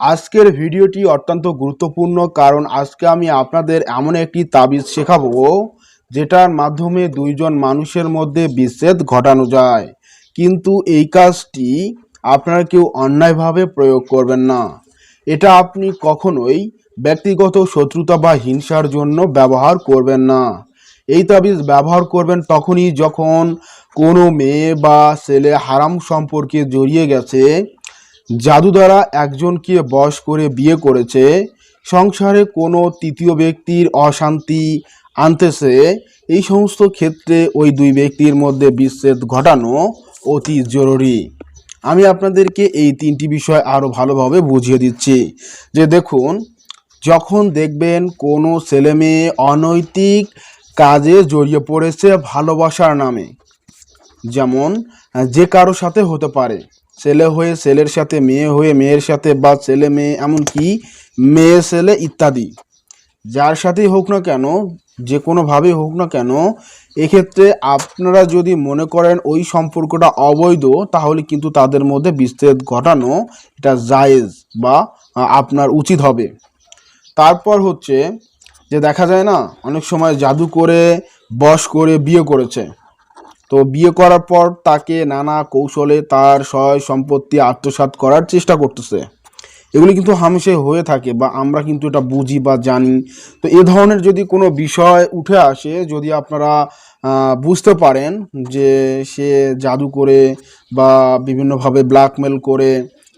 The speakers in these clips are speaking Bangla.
আজকের ভিডিওটি অত্যন্ত গুরুত্বপূর্ণ, কারণ আজকে আমি আপনাদের এমন একটি তাবিজ শেখাবো, যেটার মাধ্যমে দুইজন মানুষের মধ্যে বিচ্ছেদ ঘটানো যায়। কিন্তু এই কাজটি আপনারা কেউ অন্যায়ভাবে প্রয়োগ করবেন না। এটা আপনি কখনোই ব্যক্তিগত শত্রুতা বা হিংসার জন্য ব্যবহার করবেন না। এই তাবিজ ব্যবহার করবেন তখনই যখন কোনো মেয়ে বা ছেলে হারাম সম্পর্কে জড়িয়ে গেছে জাদু দ্বারা একজনকে বশ করে বিয়ে করেছে, সংসারে কোনো তৃতীয় ব্যক্তির অশান্তি আনতেছে। এই সমস্ত ক্ষেত্রে ওই দুই ব্যক্তির মধ্যে বিচ্ছেদ ঘটানো অতি জরুরি। আমি আপনাদেরকে এই তিনটি বিষয় আরও ভালোভাবে বুঝিয়ে দিচ্ছি। যে দেখুন, যখন দেখবেন কোনো ছেলে মেয়ে অনৈতিক কাজে জড়িয়ে পড়েছে ভালোবাসার নামে, যেমন যে কারও সাথে হতে পারে ছেলে হয়ে ছেলের সাথে, মেয়ে হয়ে মেয়ের সাথে বা ছেলে মেয়ে এমনকি মেয়ে ছেলে ইত্যাদি। যার সাথেই হোক না কেন, যে কোনোভাবেই হোক না কেন, এক্ষেত্রে আপনারা যদি মনে করেন ওই সম্পর্কটা অবৈধ, তাহলে কিন্তু তাদের মধ্যে বিচ্ছেদ ঘটানো এটা জায়েজ বা আপনার উচিত হবে। তারপর হচ্ছে যে দেখা যায় না, অনেক সময় জাদু করে, বশ করে, বিয়ে করেছে। তো বিয়ে করার পর তাকে নানা কৌশলে তার সয় সম্পত্তি আত্মসাত করার চেষ্টা করতেছে। এগুলি কিন্তু হামেশাই হয়ে থাকে বা আমরা কিন্তু এটা বুঝি বা জানি। তো এ ধরনের যদি কোনো বিষয় উঠে আসে, যদি আপনারা বুঝতে পারেন যে সে জাদু করে বা বিভিন্নভাবে ব্ল্যাকমেল করে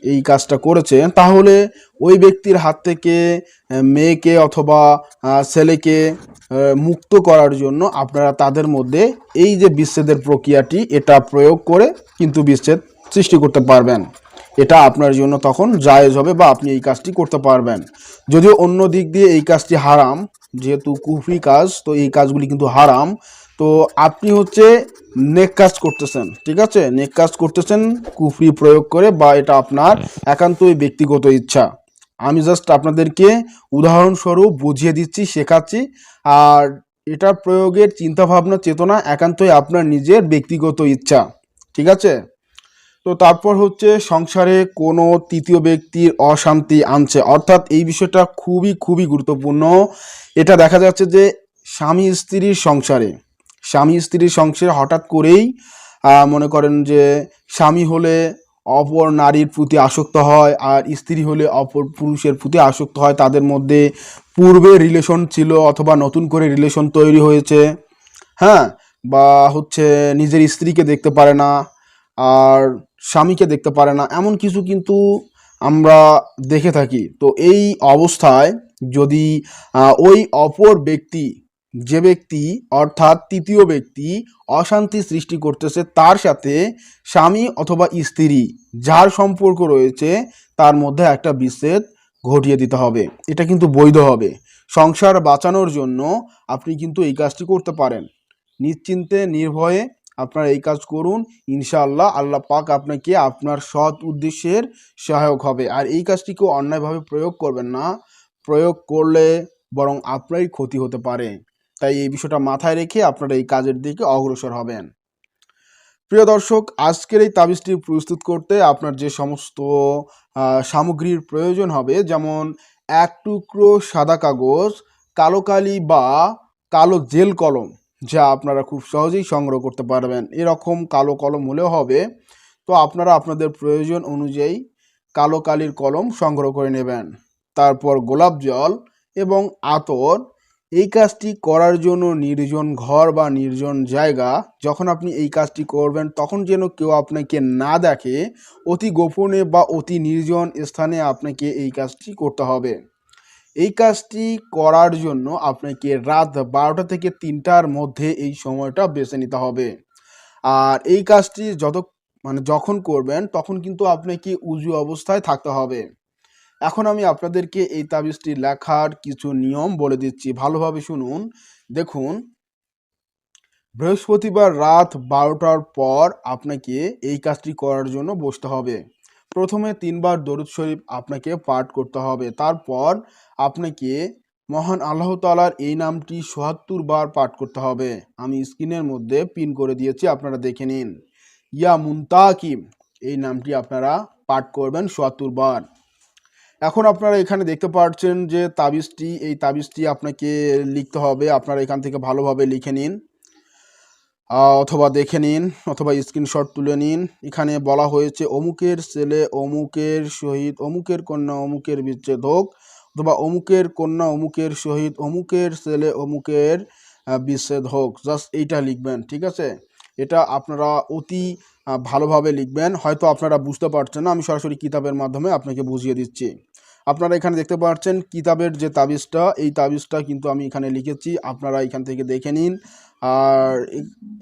এই কাজটা করেছে তাহলে ওই ব্যক্তির হাত থেকে মেয়েকে অথবা ছেলেকে মুক্ত করার জন্য আপনারা তাদের মধ্যে এই যে বিচ্ছেদের প্রক্রিয়াটি, এটা প্রয়োগ করে কিন্তু বিচ্ছেদ সৃষ্টি করতে পারবেন। এটা আপনার জন্য তখন জায়েজ হবে বা আপনি এই কাজটি করতে পারবেন। যদিও অন্য দিক দিয়ে এই কাজটি হারাম, যেহেতু কুফরি কাজ, তো এই কাজগুলি কিন্তু হারাম। তো আপনি হচ্ছে নেক কাজ করতেছেন, ঠিক আছে? নেক কাজ করতেছেন, কুফরি প্রয়োগ করে বা এটা আপনার একান্তই ব্যক্তিগত ইচ্ছা। আমি জাস্ট আপনাদেরকে উদাহরণস্বরূপ বুঝিয়ে দিচ্ছি, শেখাচ্ছি। আর এটা প্রয়োগের চিন্তাভাবনা, চেতনা একান্তই আপনার নিজের ব্যক্তিগত ইচ্ছা, ঠিক আছে? তো তারপর হচ্ছে সংসারে কোনো তৃতীয় ব্যক্তির অশান্তি আনছে। অর্থাৎ এই বিষয়টা খুবই খুবই গুরুত্বপূর্ণ। এটা দেখা যাচ্ছে যে স্বামী স্ত্রীর সংসারে। স্বামী স্ত্রীর সংসারে হঠাৎ করেই মনে করেন যে স্বামী হলে অপর নারীর প্রতি আসক্ত হয় আর স্ত্রী হলে অপর পুরুষের প্রতি আসক্ত হয়। তাদের মধ্যে পূর্বে রিলেশন ছিল অথবা নতুন করে রিলেশন তৈরি হয়েছে। হ্যাঁ বা হচ্ছে নিজের স্ত্রীকে দেখতে পারে না আর স্বামীকে দেখতে পারে না, এমন কিছু কিন্তু আমরা দেখে থাকি। তো এই অবস্থায় যদি ওই অপর ব্যক্তি যে ব্যক্তি, অর্থাৎ তৃতীয় ব্যক্তি, অশান্তি সৃষ্টি করতেছে তার সাথে স্বামী অথবা স্ত্রী, যার সম্পর্ক রয়েছে তার মধ্যে একটা বিচ্ছেদ ঘটিয়ে দিতে হবে। এটা কিন্তু বৈধ হবে। সংসার বাঁচানোর জন্য আপনি কিন্তু এই কাজটি করতে পারেন। নিশ্চিন্তে, নির্ভয়ে আপনারা এই কাজ করুন। ইনশাআল্লাহ আল্লাহ পাক আপনাকে আপনার সৎ উদ্দেশ্যের সহায়ক হবে। আর এই কাজটি কেউ অন্যায়ভাবে প্রয়োগ করবেন না। প্রয়োগ করলে বরং আপনারই ক্ষতি হতে পারে। তাই এই বিষয়টা মাথায় রেখে আপনারা এই কাজের দিকে অগ্রসর হবেন। প্রিয় দর্শক, আজকের এই তাবিজটি প্রস্তুত করতে আপনার যে সমস্ত সামগ্রীর প্রয়োজন হবে, যেমন এক টুকরো সাদা কাগজ, কালো কালি বা কালো জেল কলম, যা আপনারা খুব সহজেই সংগ্রহ করতে পারবেন। এরকম কালো কলম হলেও হবে। তো আপনারা আপনাদের প্রয়োজন অনুযায়ী কালো কালির কলম সংগ্রহ করে নেবেন। তারপর গোলাপ জল এবং আতর এই কাজটি করার জন্য নির্জন ঘর বা নির্জন জায়গা, যখন আপনি এই কাজটি করবেন, তখন যেন কেউ আপনাকে না দেখে, অতি গোপনে বা অতি নির্জন স্থানে আপনাকে এই কাজটি করতে হবে। এই কাজটি করার জন্য আপনাকে রাত বারোটা থেকে তিনটার মধ্যে এই সময়টা বেছে নিতে হবে। আর এই কাজটি যত মানে যখন করবেন, তখন কিন্তু আপনাকে উজু অবস্থায় থাকতে হবে। এখন আমি আপনাদেরকে এই তাবিজটি লেখার কিছু নিয়ম বলে দিচ্ছি। ভালোভাবে শুনুন। দেখুন, বৃহস্পতিবার রাত বারোটার পর আপনাকে এই কাজটি করার জন্য বসতে হবে। প্রথমে তিনবার দরুদ শরীফ আপনাকে পাঠ করতে হবে। তারপর আপনাকে মহান আল্লাহ তালার এই নামটি সোহাত্তর বার পাঠ করতে হবে। আমি স্ক্রিনের মধ্যে পিন করে দিয়েছি, আপনারা দেখে নিন। ইয়া মুন্তাকিম, এই নামটি আপনারা পাঠ করবেন সোয়াত্তর বার। এখন আপনারা এখানে দেখতে পাচ্ছেন যে তাবিজটি, এই তাবিজটি আপনাকে লিখতে হবে। আপনারা এখান থেকে ভালোভাবে লিখে নিন অথবা দেখে নিন, অথবা স্ক্রিনশট তুলে নিন। এখানে বলা হয়েছে, অমুকের ছেলে অমুকের সহিত, অমুকের কন্যা অমুকের বিচ্ছেদ হোক অথবা অমুকের কন্যা অমুকের সহিত, অমুকের ছেলে অমুকের বিচ্ছেদ হোক জাস্ট এইটা লিখবেন, ঠিক আছে? এটা আপনারা অতি ভালোভাবে লিখবেন। হয়তো আপনারা বুঝতে পারছেন না, আমি সরাসরি কিতাবের মাধ্যমে আপনাকে বুঝিয়ে দিচ্ছি। আপনারা এখানে দেখতে পাচ্ছেন কিতাবের যে তাবিজটা, এই তাবিজটা কিন্তু আমি এখানে লিখেছি। আপনারা এখান থেকে দেখে নিন। আর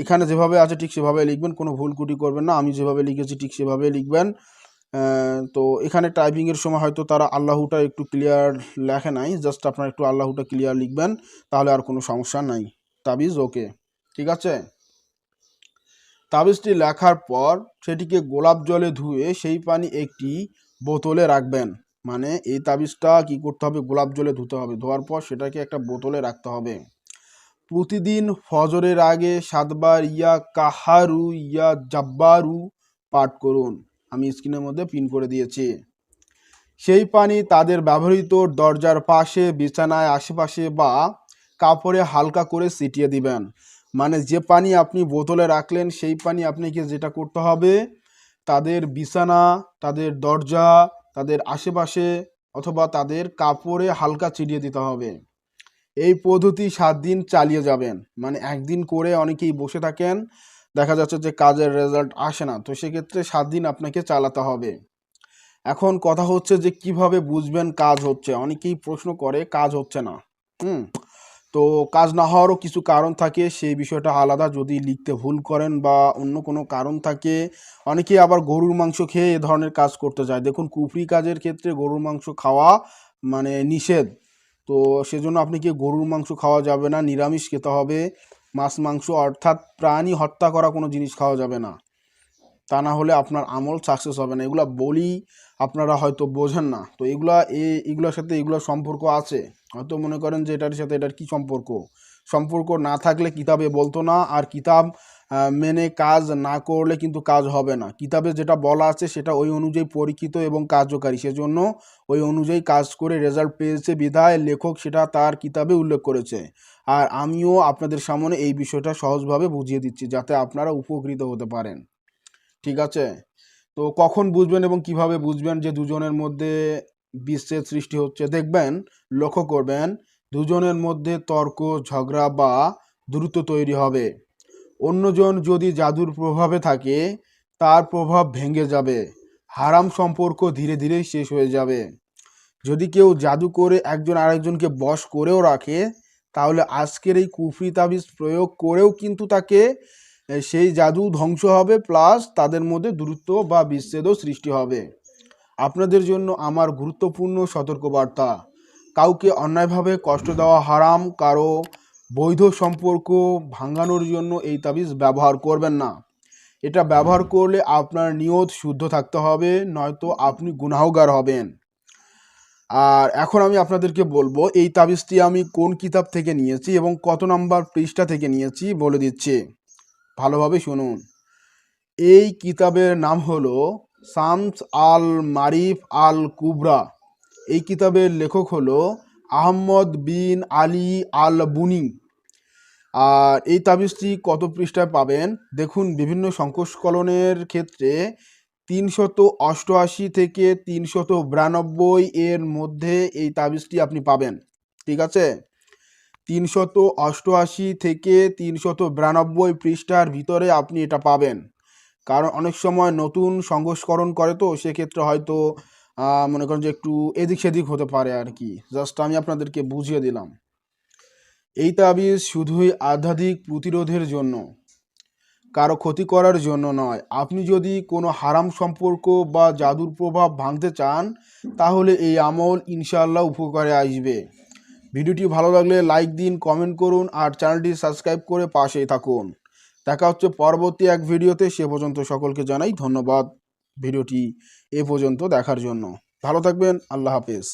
এখানে যেভাবে আছে ঠিক সেভাবে লিখবেন, কোনো ভুল কুটি করবেন না। আমি যেভাবে লিখেছি ঠিক সেভাবে লিখবেন। তো এখানে টাইপিংয়ের সময় হয়তো তারা আল্লাহুটা একটু ক্লিয়ার লেখে নাই। জাস্ট আপনারা একটু আল্লাহুটা ক্লিয়ার লিখবেন, তাহলে আর কোনো সমস্যা নাই। তাবিজ ওকে ঠিক আছে? তাবিজটি লেখার পর সেটিকে গোলাপ জলে ধুয়ে সেই পানি একটি বোতলে রাখবেন। মানে এই তাবিজটা কি করতে হবে? গোলাপ জলে ধুতে হবে। ধোয়ার পর সেটাকে একটা বোতলে রাখতে হবে। প্রতিদিন ফজরের আগে সাতবার ইয়া কাহারু, ইয়া জাব্বারু পাঠ করুন। আমি স্ক্রিনের মধ্যে পিন করে দিয়েছি। সেই পানি তাদের ব্যবহৃত দরজার পাশে, বিছানায়, আশেপাশে বা কাপড়ে হালকা করে ছিটিয়ে দিবেন। মানে যে পানি আপনি বোতলে রাখলেন, সেই পানি আপনাকে যেটা করতে হবে, তাদের বিছানা, তাদের দরজা, তাদের আশেপাশে অথবা তাদের কাপড়ে হালকা ছিটিয়ে দিতে হবে। এই পদ্ধতি সাত দিন চালিয়ে যাবেন। মানে একদিন করে অনেকেই বসে থাকেন, দেখা যাচ্ছে যে কাজের রেজাল্ট আসে না, তো সেক্ষেত্রে সাত দিন আপনাকে চালাতে হবে। এখন কথা হচ্ছে যে কীভাবে বুঝবেন কাজ হচ্ছে? অনেকেই প্রশ্ন করে, কাজ হচ্ছে না। হুম? তো কাজ না হওয়ারও কিছু কারণ থাকে, সেই বিষয়টা আলাদা। যদি লিখতে ভুল করেন বা অন্য কোনো কারণ থাকে অনেকেই আবার গরুর মাংস খেয়ে এ ধরনের কাজ করতে যায়। দেখুন, কুফরি কাজের ক্ষেত্রে গরুর মাংস খাওয়া মানে নিষেধ। তো সেজন্য আপনি কি গরুর মাংস খাওয়া যাবে না? নিরামিষ খেতে হবে। মাছ, মাংস অর্থাৎ প্রাণী হত্যা করা কোনো জিনিস খাওয়া যাবে না। তা না হলে আপনার আমল সাকসেস হবে না। এগুলা বলি আপনারা হয়তো বোঝেন না। তো এগুলা এগুলোর সাথে এগুলোর সম্পর্ক আছে? হয়তো মনে করেন যে এটার সাথে এটার কি সম্পর্ক? সম্পর্ক না থাকলে কিতাবে বলতো না আর কিতাব মেনে কাজ না করলে কিন্তু কাজ হবে না। কিতাবে যেটা বলা আছে সেটা ওই অনুযায়ী পরীক্ষিত এবং কার্যকারী। সেজন্য ওই অনুযায়ী কাজ করে রেজাল্ট পেয়েছে বিধায় লেখক সেটা তার কিতাবে উল্লেখ করেছে। আর আমিও আপনাদের সামনে এই বিষয়টা সহজভাবে বুঝিয়ে দিচ্ছি যাতে আপনারা উপকৃত হতে পারেন। ঠিক আছে? তো কখন বুঝবেন এবং কীভাবে বুঝবেন যে দুজনের মধ্যে বিচ্ছেদ সৃষ্টি হচ্ছে। দেখবেন, লক্ষ্য করবেন, দুজনের মধ্যে তর্ক, ঝগড়া বা দ্রুত তৈরি হবে। অন্যজন যদি জাদুর প্রভাবে থাকে, তার প্রভাব ভেঙে যাবে। হারাম সম্পর্ক ধীরে ধীরে শেষ হয়ে যাবে। যদি কেউ জাদু করে একজন আরেকজনকে বশ করেও রাখে, তাহলে আজকের এই কুফরি তাবিজ প্রয়োগ করেও কিন্তু তাকে সেই জাদু ধ্বংস হবে, প্লাস তাদের মধ্যে দূরত্ব বা বিচ্ছেদও সৃষ্টি হবে। আপনাদের জন্য আমার গুরুত্বপূর্ণ সতর্কবার্তা। কাউকে অন্যায়ভাবে কষ্ট দেওয়া হারাম, কারও বৈধ সম্পর্ক ভাঙানোর জন্য এই তাবিজ ব্যবহার করবেন না। এটা ব্যবহার করলে আপনার নিয়ত শুদ্ধ থাকতে হবে, নয়তো আপনি গুনাহগার হবেন। আর এখন আমি আপনাদেরকে বলব, এই তাবিজটি আমি কোন কিতাব থেকে নিয়েছি এবং কত নাম্বার পৃষ্ঠা থেকে নিয়েছি বলে দিচ্ছি। ভালোভাবে শুনুন। এই কিতাবের নাম হলো শামস আল মারিফ আল কুবরা। এই কিতাবের লেখক হলো আহমদ বিন আলী আল বুনি। আর এই তাবিজটি কত পৃষ্ঠায় পাবেন? দেখুন, বিভিন্ন সংকোচকলনের ক্ষেত্রে তিনশত অষ্টআশি থেকে তিনশত বিরানব্বই এর মধ্যে এই তাবিজটি আপনি পাবেন। ঠিক আছে? তিনশত অষ্টআশি থেকে তিনশত বিরানব্বই পৃষ্ঠার ভিতরে আপনি এটা পাবেন। কারণ অনেক সময় নতুন সংস্করণ করে তো, সেক্ষেত্রে হয়তো মনে করেন যে একটু এদিক সেদিক হতে পারে আর কি। জাস্ট আমি আপনাদেরকে বুঝিয়ে দিলাম। এই তাবিজ শুধুই আধ্যাত্মিক প্রতিরোধের জন্য, কারও ক্ষতি করার জন্য নয়। আপনি যদি কোনো হারাম সম্পর্ক বা জাদুর প্রভাব ভাঙতে চান, তাহলে এই আমল ইনশাআল্লাহ উপকারে আসবে। ভিডিওটি ভালো লাগলে লাইক দিন, কমেন্ট করুন, আর চ্যানেলটি সাবস্ক্রাইব করে পাশেই থাকুন। দেখা হচ্ছে পরবর্তী এক ভিডিওতে। সে পর্যন্ত সকলকে জানাই ধন্যবাদ। ভিডিওটি এ পর্যন্ত দেখার জন্য। ভালো থাকবেন। আল্লাহ হাফেজ।